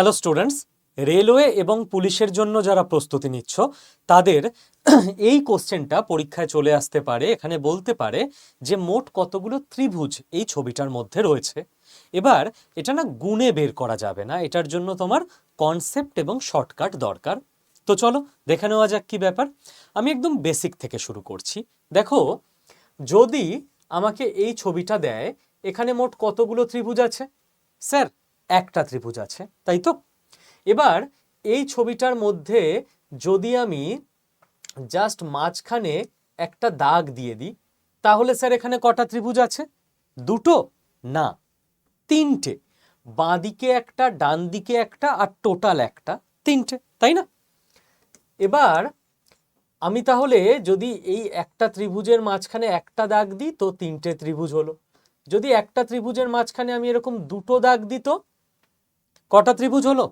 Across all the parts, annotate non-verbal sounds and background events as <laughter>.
Hello students railway এবং পুলিশের জন্য যারা প্রস্তুতি নিচ্ছ, তাদের <clears throat> এই কোশ্চেনটা পরীক্ষায় চলে আসতে পারে, এখানে বলতে পারে যে মোট কতগুলো ত্রিভুজ এই ছবিটার মধ্যে রয়েছে। এবার এটা না গুণে বের করা যাবে না, এটার জন্য তোমার কনসেপ্ট এবং শর্টকাট দরকার। তো চলো, দেখে নেওয়া যাক কি ব্যাপার। আমি একদম বেসিক থেকে শুরু করছি। দেখো, যদি আমাকে এই ছবিটা দেয়, এখানে মোট কতগুলো ত্রিভুজ আছে? স্যার একটা ত্রিভুজ আছে, তাই তো? এবার এই ছবিটার মধ্যে যদি আমি জাস্ট মাঝখানে একটা দাগ দিয়ে দিই, তাহলে স্যার এখানে কটা ত্রিভুজ আছে? দুটো? না, তিনটে। বাঁদিকে একটা ডান দিকে একটা আর টোটাল একটা, তিনটে, তাই না? এবার আমি তাহলে যদি এই একটা ত্রিভুজের মাঝখানে একটা দাগ দিই, তো তিনটে ত্রিভুজ হলো। যদি একটা ত্রিভুজের মাঝখানে আমি এরকম দুটো দাগ দিই, তো কটা ত্রিভুজ হলো?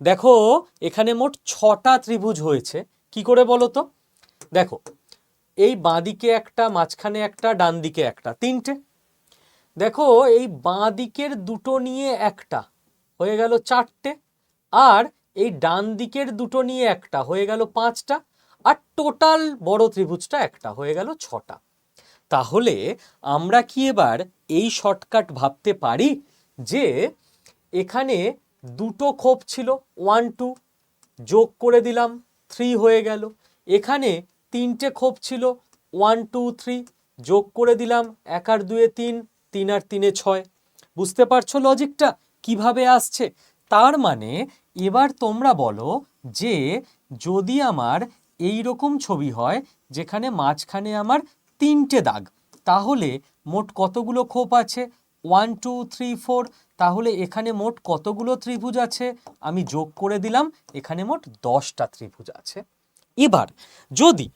দেখো, এখানে মোট ছটা ত্রিভুজ হয়েছে। কি করে বলো তো? দেখো, এই বাঁদিকে একটা, মাঝখানে একটা ডান দিকে একটা, তিনটে। দেখো, এই বাঁ দিকের দুটো নিয়ে একটা, হয়ে গেল চারটে। আর এই ডান দিকের দুটো নিয়ে একটা, হয়ে গেল পাঁচটা। আর টোটাল বড় ত্রিভুজটা একটা, হয়ে গেল ছটা। তাহলে আমরা কি এবার এই শর্টকাট ভাবতে পারি যে এখানে দুটো খোপ ছিল ওয়ান টু যোগ করে দিলাম থ্রি হয়ে গেল। এখানে তিনটে খোপ ছিল ওয়ান টু থ্রি যোগ করে দিলাম, এক আর দুয়ে তিন তিন আর তিনে ছয়। বুঝতে পারছ লজিকটা কীভাবে আসছে? তার মানে এবার তোমরা বলো যে, যদি আমার এই রকম ছবি হয়, যেখানে মাঝখানে আমার তিনটে দাগ, তাহলে মোট কতগুলো খোপ আছে? ওয়ান টু থ্রি ফোর তাহলে এখানে মোট কতগুলো ত্রিভুজ আছে? আমি যোগ করে দিলাম, এখানে মোট দশটা ত্রিভুজ আছে। এবার, যদি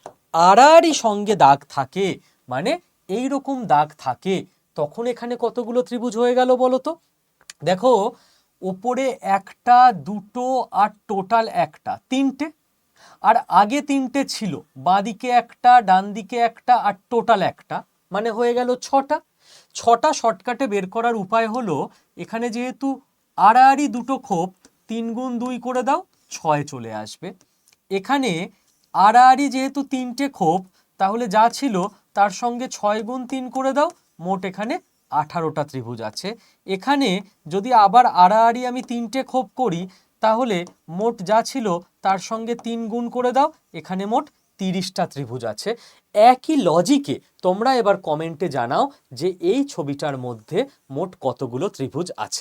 আড়াআড়ি সঙ্গে দাগ থাকে মানে এই রকম দাগ থাকে, তখন এখানে কতগুলো ত্রিভুজ হয়ে গেল বলো তো? দেখো ওপরে একটা, দুটো, আর টোটাল একটা, তিনটে। আর আগে তিনটে ছিল, বাঁদিকে একটা ডান দিকে একটা, আর টোটাল একটা মানে হয়ে গেল ছটা। ছটা শর্টকাটে বের করার উপায় হলো, এখানে যেহেতু আড়াআড়ি দুটো খোপ, তিন গুণ দুই করে দাও, ছয় চলে আসবে। এখানে আড়াআড়ি যেহেতু তিনটে খোপ, তাহলে যা ছিল তার সঙ্গে ছয় গুণ তিন করে দাও, মোট এখানে আঠারোটা ত্রিভুজ আছে। এখানে যদি আবার আড়াআড়ি আমি তিনটে খোপ করি, তাহলে মোট যা ছিল তার সঙ্গে তিন গুণ করে দাও, এখানে মোট তিরিশটা ত্রিভুজ আছে। একই লজিকে তোমরা এবার কমেন্টে জানাও যে এই ছবিটার মধ্যে মোট কতগুলো ত্রিভুজ আছে।